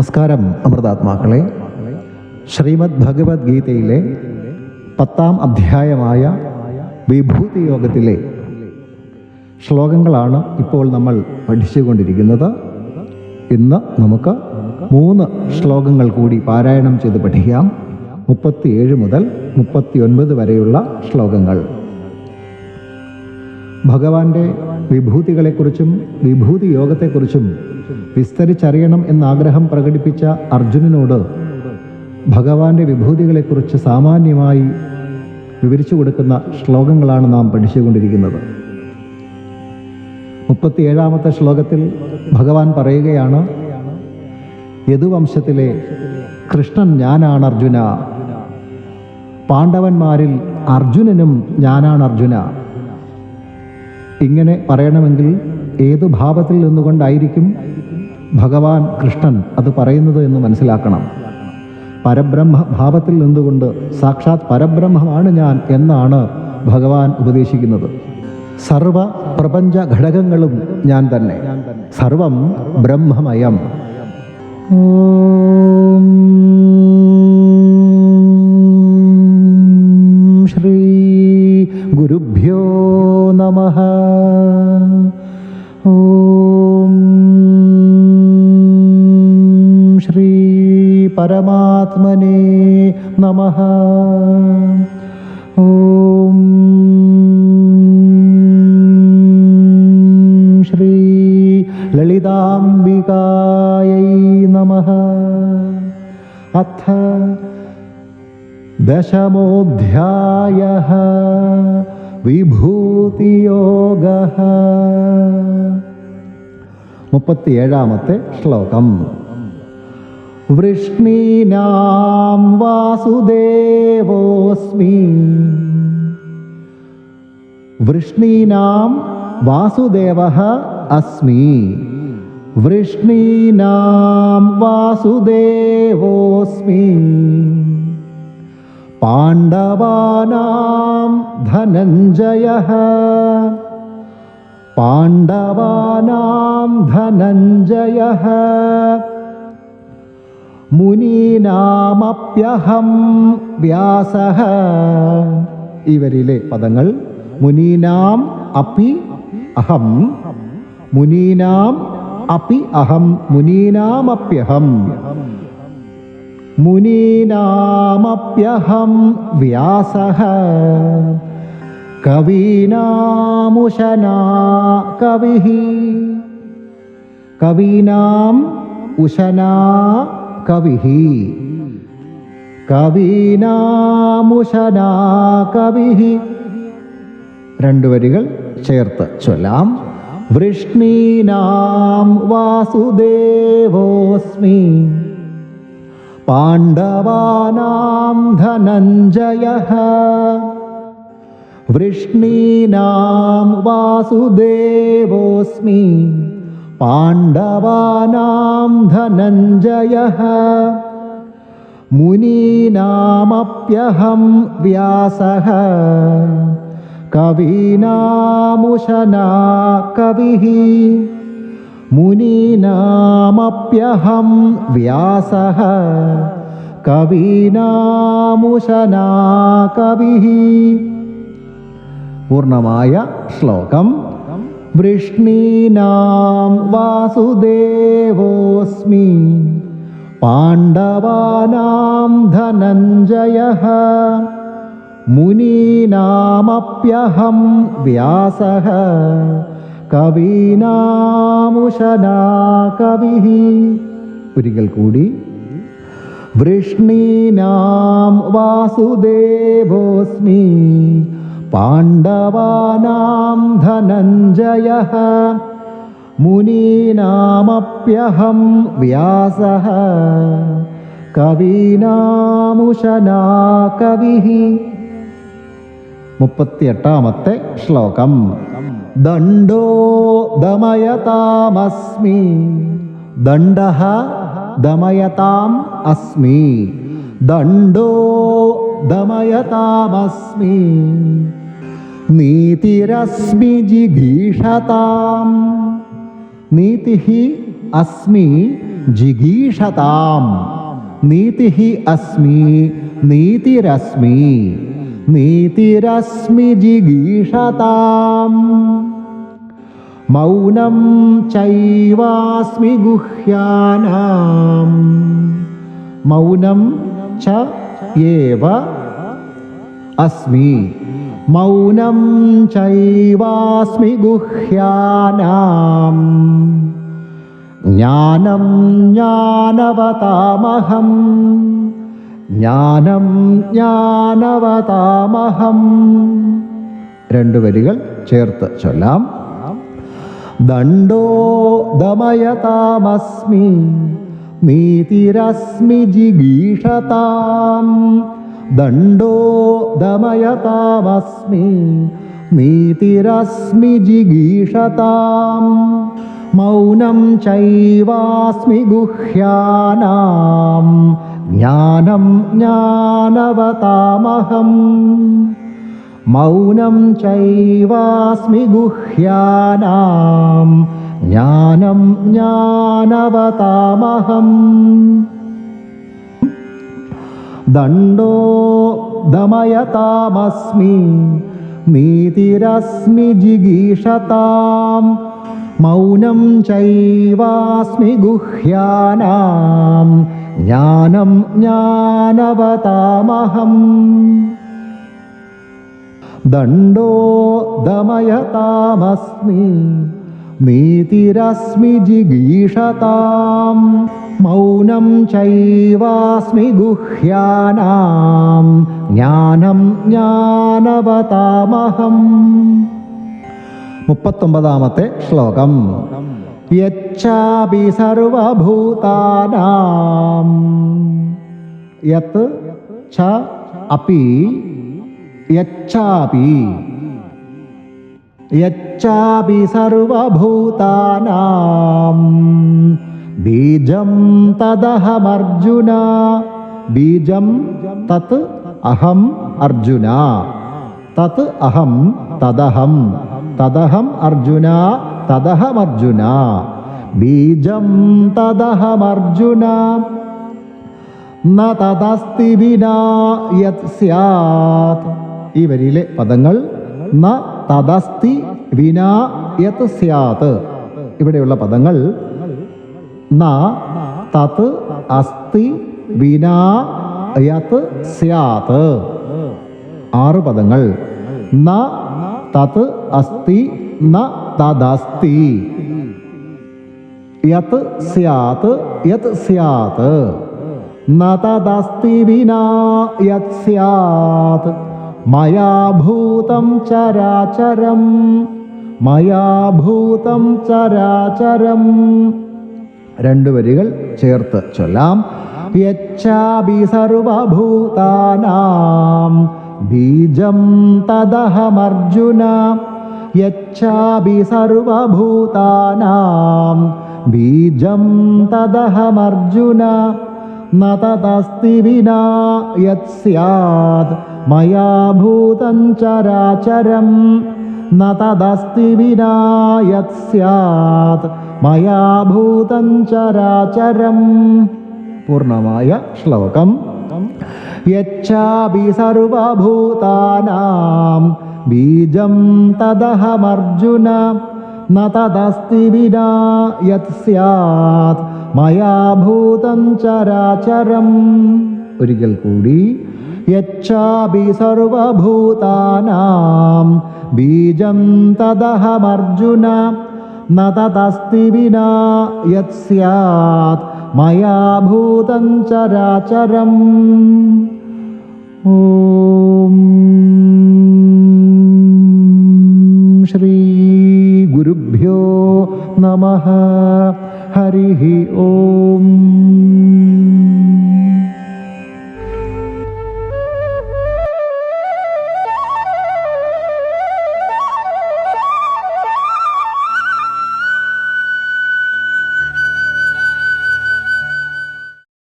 നമസ്കാരം അമൃതാത്മാക്കളെ. ശ്രീമദ് ഭഗവത്ഗീതയിലെ പത്താം അധ്യായമായ വിഭൂതി യോഗത്തിലെ ശ്ലോകങ്ങളാണ് ഇപ്പോൾ നമ്മൾ പഠിച്ചുകൊണ്ടിരിക്കുന്നത്. ഇന്ന് നമുക്ക് മൂന്ന് ശ്ലോകങ്ങൾ കൂടി പാരായണം ചെയ്ത് പഠിക്കാം. മുപ്പത്തിയേഴ് മുതൽ മുപ്പത്തിയൊൻപത് വരെയുള്ള ശ്ലോകങ്ങൾ. ഭഗവാന്റെ വിഭൂതികളെക്കുറിച്ചും വിഭൂതി യോഗത്തെക്കുറിച്ചും വിസ്തരിച്ചറിയണം എന്നാഗ്രഹം പ്രകടിപ്പിച്ച അർജുനനോട് ഭഗവാന്റെ വിഭൂതികളെക്കുറിച്ച് സാമാന്യമായി വിവരിച്ചു കൊടുക്കുന്ന ശ്ലോകങ്ങളാണ് നാം പഠിച്ചുകൊണ്ടിരിക്കുന്നത്. മുപ്പത്തിയേഴാമത്തെ ശ്ലോകത്തിൽ ഭഗവാൻ പറയുകയാണ് യദുവംശത്തിലെ കൃഷ്ണൻ ഞാനാണ് അർജുന. പാണ്ഡവന്മാരിൽ അർജുനനും ഞാനാണ് അർജുന. ഇങ്ങനെ പറയണമെങ്കിൽ ഏതു ഭാവത്തിൽ നിന്നുകൊണ്ടായിരിക്കും ഭഗവാൻ കൃഷ്ണൻ അത് പറയുന്നത് എന്ന് മനസ്സിലാക്കണം? പരബ്രഹ്മ ഭാവത്തിൽ നിന്നുകൊണ്ട് സാക്ഷാത് പരബ്രഹ്മമാണ് ഞാൻ എന്നാണ് ഭഗവാൻ ഉപദേശിക്കുന്നത്. സർവ പ്രപഞ്ച ഘടകങ്ങളും ഞാൻ തന്നെ. സർവം ബ്രഹ്മമയം. ഓം പരമാത്മനേ നമ. ഓം ശ്രീ ലളിതാംബികായൈ നമ. അഥ ദശമോധ്യായ വിഭൂതിയോഗ. മുപ്പത്തിയേഴാമത്തെ ശ്ലോകം. वृष्णीनां वासुदेवोऽस्मि। वृष्णीनां वासुदेवः अस्मि। वृष्णीनां वासुदेवोऽस्मि। पाण्डवानां धनञ्जयः। पाण्डवानां धनञ्जयः। മുനീനാമപ്യഹം വ്യാസ. ഇവരിലെ പദങ്ങൾ മുനീനാം അപ്പി അഹം. മുനീനാം അപ്പി അഹം. മുനീനാമപ്യഹം. മുനീനാമപ്യഹം വ്യാസ. കവീനാമുഷനാ കവി കവീനാം ഉശനാ കവി കവീനാമുശനാ കവി രണ്ടു വരികൾ ചേർത്ത് ചൊല്ലാം. വൃഷ്ണീനാം വാസുദേവോസ്മി. പാണ്ഡവാനാം ധനഞ്ജയ. വൃഷ്ണീനാം വാസുദേവോസ്മി. പാണ്ഡവാനാം ധനഞ്ജയ. മുനീനാമപ്യഹം വ്യാസ. കവീനാമുശനാ കവി. മുനീനാമപ്യഹം വ്യാസ. കവീനാമുശനാ കവി. പൂർണമായ ശ്ലോകം വൃഷ്ണീനാം വാസുദേവോസ്മി പാണ്ഡവാനാം ധനഞ്ജയ. മുനീനാമപ്യഹം വ്യാസ. കവീനാമുഷനാ കവി ഒരിക്കൽ കൂടി. വൃഷ്ണീനാം വാസുദേവോസ്മി പാണ്ഡവാനാം ധനഞ്ജയ. മുനീനാമപ്യഹം വ്യാസ. കവീനാമുശനാ കവി മുപ്പത്തിയെട്ടാമത്തെ ശ്ലോകം. ദണ്ഡോ ദമയതാമസ്മി ദണ്ഡ ദമയതാം അസ്മി. ദണ്ഡോ ദമയതാമസ്മി നീതിരസ്മി ജിഗീഷതാം. നീതി അസ്മി ജിഗീഷതാം. നീതി അസ്മി നീതിരസ്മി. നീതിരസ്മി ജിഗീഷതാം. മൗനം ചൈവാസ്മി ഗുഹ്യാനാം. മൗനം ച ഏവ അസ്മി. മൗനം ചൈവാസ്മി ഗുഹ്യാനാം. ജ്ഞാനം ജ്ഞാനവതാമഹം. ജ്ഞാനം ജ്ഞാനവതാമഹം. രണ്ട് വരികൾ ചേർത്ത് ചൊല്ലാം. ദണ്ഡോ ദമയതാമസ്മി नीतिरस्मि जिगीषतां। दण्डो दमयतामस्मि नीतिरस्मि जिगीषतां। मौनं चैवास्मि गुह्यानां। ज्ञानं ज्ञानवतामहम्। मौनं चैवास्मि गुह्यानां। ജ്ഞാനം ജ്ഞാനവതാമഹം. ദണ്ഡോ ദമയതാമസ്മി നീതിരസ്മി ജിഗീഷതാം. മൗനം ചൈവാസ്മി ഗുഹ്യാനാം. ജ്ഞാനം ജ്ഞാനവതാമഹം. ദണ്ഡോ ദമയതാമസ്മി നീതിരസ്മി ജിഗീഷതാം. മൗനം ചൈവാസ്മി ഗുഹ്യാനാം. ജ്ഞാനം ജ്ഞാനവതാമഹം. മുപ്പത്തൊമ്പതാമത്തെ ശ്ലോകം. യച്ചാപി സർവഭൂതാനാം. യത് ച അപി യച്ചാപി യച്ചാപി സർവഭൂതാനാം. ബീജം തദഹമർജുന. ബീജം തത് അഹം അർജുന. തത് അഹം തദഹം. തദഹം അർജുന തദഹമർജുന ബീജം തദഹമർജുന. അർജുന വിനാ യത് സ്യാത്. ഈ വരിയിലെ പദങ്ങൾ തദസ്തി വിനാ യത് സ്യാത്. ഇവിടെയുള്ള പദങ്ങൾ ന തത് അസ്തി വിനാ യത് സ്യാത്. ആറ് പദങ്ങൾ ന തത് അസ്തി ന തദസ്തി. യത് സ്യാത് യത് സ്യാത്. ന തദസ്തി വിനാ യത് സ്യാത്. മയാ ഭൂതം ചരാചരം മയാഭൂതം ചരാചരം. രണ്ടു വരികൾ ചേർത്ത് ചൊല്ലാം. യച്ചാപി സർവഭൂതാനാം. ബീജം തദഹമർജുന. യച്ചാപി സർവഭൂതാനാം. ബീജം തദഹമർജുന. വിനാ യത് സ്യാത് മയാ ഭൂതം ചരാചരം. ന തദസ്തി വിനാ യത് സ്യാത് മയാ ഭൂതം ചരാചരം. പൂർണമായ ശ്ലോകം. യച്ചാപി സർവഭൂതാനാം ബീജം തദഹമർജുന. ന തദസ്തി വിനാ മയാ ഭൂതം ചരാചരം. ഒരിക്കൽ കൂടി യച്ചാപി സർവഭൂതാനാം ബീജം തദഹമർജുന നതതസ്തി വിനാ യത് മയാഭൂതം മയാ ഭൂതം ചരാചരം. ഓം ശ്രീ नमः। हरिः ओम्।